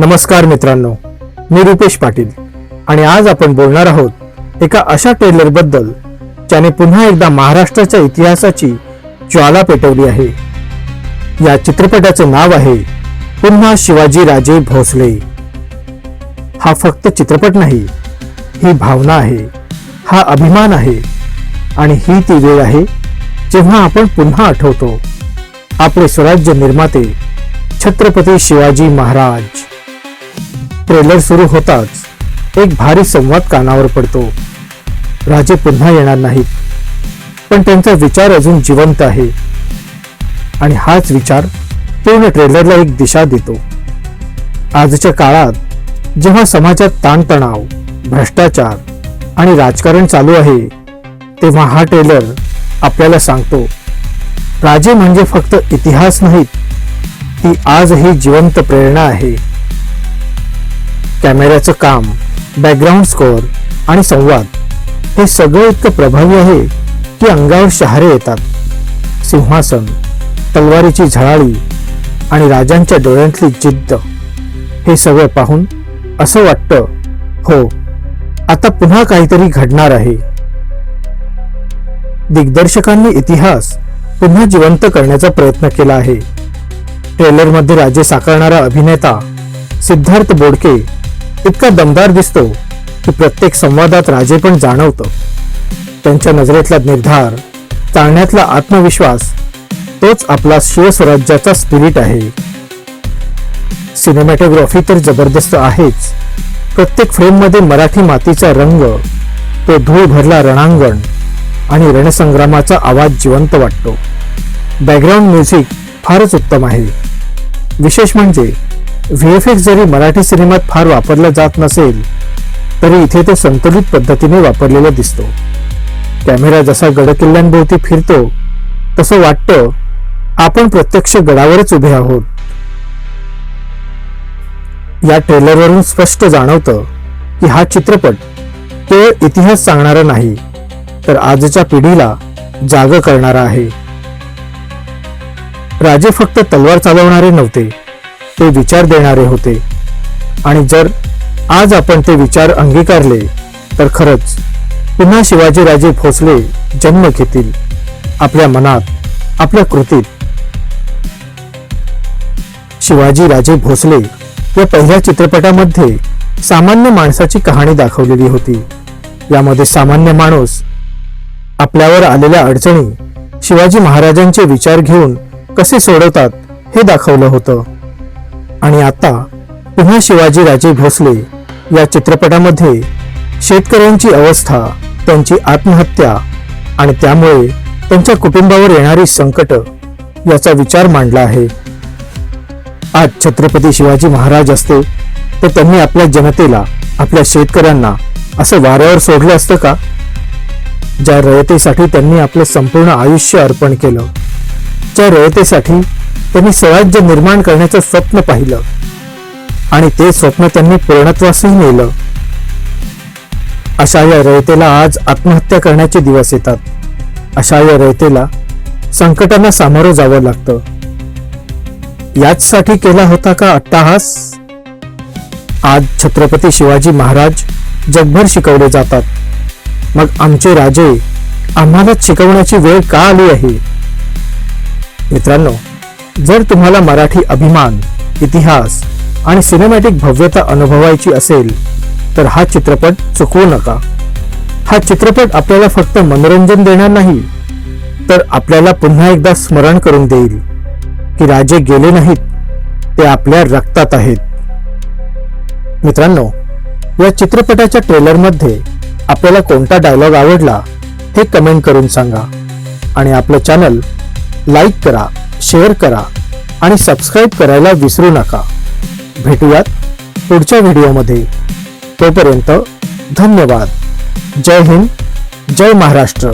नमस्कार मित्रांनो मी रुपेश पाटील आणि आज आपण बोलणार आहोत एका अशा ट्रेलरबद्दल ज्याने पुन्हा एकदा महाराष्ट्राच्या इतिहासाची ज्वाला पेटवली आहे. या चित्रपटाचे नाव आहे पुन्हा शिवाजी राजे भोसले. हा फक्त चित्रपट नाही ही भावना आहे हा अभिमान आहे आणि ही ती वेळ आहे जेव्हा आपण पुन्हा आठवतो. आपले स्वराज्य निर्माते छत्रपती शिवाजी महाराज. ट्रेलर सुरू होताच एक भारी संवाद कानावर पडतो. राजे पुन्हा येणार नाहीत. पण त्यांचा विचार अजून जिवंत आहे. आणि हाच विचार पूर्ण ट्रेलरला एक दिशा देतो. आजच्या काळात जेव्हा समाजात ताणतणाव भ्रष्टाचार आणि राजकारण चालू आहे तेव्हा हा ट्रेलर आपल्याला सांगतो. राजे म्हणजे फक्त इतिहास नाहीत ती आजही जिवंत प्रेरणा आहे. कॅमेऱ्याचं काम बॅकग्राऊंड स्कोअर आणि संवाद हे सगळं इतकं प्रभावी आहे की अंगावर शहारे येतात. सिंहासन तलवारीची झळाळी आणि राजांच्या डोळ्यांतली जिद्द हे सगळं पाहून असं वाटतं हो आता पुन्हा काहीतरी घडणार आहे. दिग्दर्शकांनी इतिहास पुन्हा जिवंत करण्याचा प्रयत्न केला आहे. ट्रेलरमध्ये राजे साकारणारा अभिनेता सिद्धार्थ बोडके इतका दमदार दिसतो की प्रत्येक संवादात राजे पण जाणवतं. त्यांच्या नजरेतला निर्धार चालण्यातला आत्मविश्वास तोच आपला शिवस्वराज्याचा स्पिरिट आहे. सिनेमॅटोग्राफी तर जबरदस्त आहेच. प्रत्येक फ्रेममध्ये मराठी मातीचा रंग तो धूळ भरला रणांगण आणि रणसंग्रामाचा आवाज जिवंत वाटतो. बॅकग्राऊंड म्युझिक फारच उत्तम आहे. विशेष म्हणजे व्हीएफएक्स जरी मराठी सिनेमात फार वापरला जात नसेल तरी इथे तो संतुलित पद्धतीने वापरलेला दिसतो. कॅमेरा जसा गडकिल्ल्यांभोवती फिरतो तसं वाटतं आपण प्रत्यक्ष गडावरच उभे आहोत. या ट्रेलरवरून स्पष्ट जाणवतं की हा चित्रपट केवळ इतिहास सांगणारा नाही तर आजच्या पिढीला जाग करणारा आहे. राजे फक्त तलवार चालवणारे नव्हते. ते विचार देणारे होते. आणि जर आज आपण ते विचार अंगीकारले तर खरंच पुन्हा शिवाजीराजे भोसले जन्म घेतील आपल्या मनात आपल्या कृतीत. शिवाजीराजे भोसले या पहिल्या चित्रपटामध्ये सामान्य माणसाची कहाणी दाखवलेली होती. यामध्ये सामान्य माणूस आपल्यावर आलेल्या अडचणी शिवाजी महाराजांचे विचार घेऊन कसे सोडवतात हे दाखवलं होतं. आणि आता पुन्हा शिवाजी राजे भोसले या चित्रपटामध्ये शेतकऱ्यांची अवस्था त्यांची आत्महत्या आणि त्यामुळे त्यांच्या कुटुंबावर येणारी संकट याचा विचार मांडला आहे. आज छत्रपती शिवाजी महाराज असते तर त्यांनी आपल्या जनतेला आपल्या शेतकऱ्यांना असं वाऱ्यावर सोडलं असतं का? ज्या रयतेसाठी त्यांनी आपलं संपूर्ण आयुष्य अर्पण केलं ज्या रयतेसाठी त्यांनी स्वराज्य निर्माण करण्याचं स्वप्न पाहिलं. आणि ते स्वप्न त्यांनी पूर्णत्वासही नेलं. अशा या रयतेला आज आत्महत्या करण्याचे दिवस येतात. अशा या रयतेला संकटांना सामोरं जावं लागतं. याचसाठी केला होता का अट्टाहास? आज छत्रपती शिवाजी महाराज जगभर शिकवले जातात. मग आमचे राजे आम्हालाच शिकवण्याची वेळ का आली आहे? मित्रांनो जर तुम्हाला मराठी अभिमान इतिहास आणि सिनेमॅटिक भव्यता अनुभवायची असेल तर हा चित्रपट चुकवू नका. हा चित्रपट आपल्याला फक्त मनोरंजन देणार नाही तर आपल्याला पुन्हा एकदा स्मरण करून देईल की राजे गेले नाहीत ते आपल्या रक्तात आहेत. मित्रांनो या चित्रपटाच्या ट्रेलरमध्ये आपल्याला कोणता डायलॉग आवडला हे कमेंट करून सांगा आणि आपलं चॅनल लाईक करा. शेअर करा आणि सबस्क्राईब करायला विसरू नका. भेटूयात पुढच्या व्हिडिओमध्ये. तोपर्यंत धन्यवाद. जय हिंद जय महाराष्ट्र.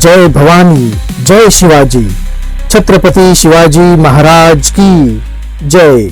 जय भवानी जय शिवाजी. छत्रपती शिवाजी महाराज की जय.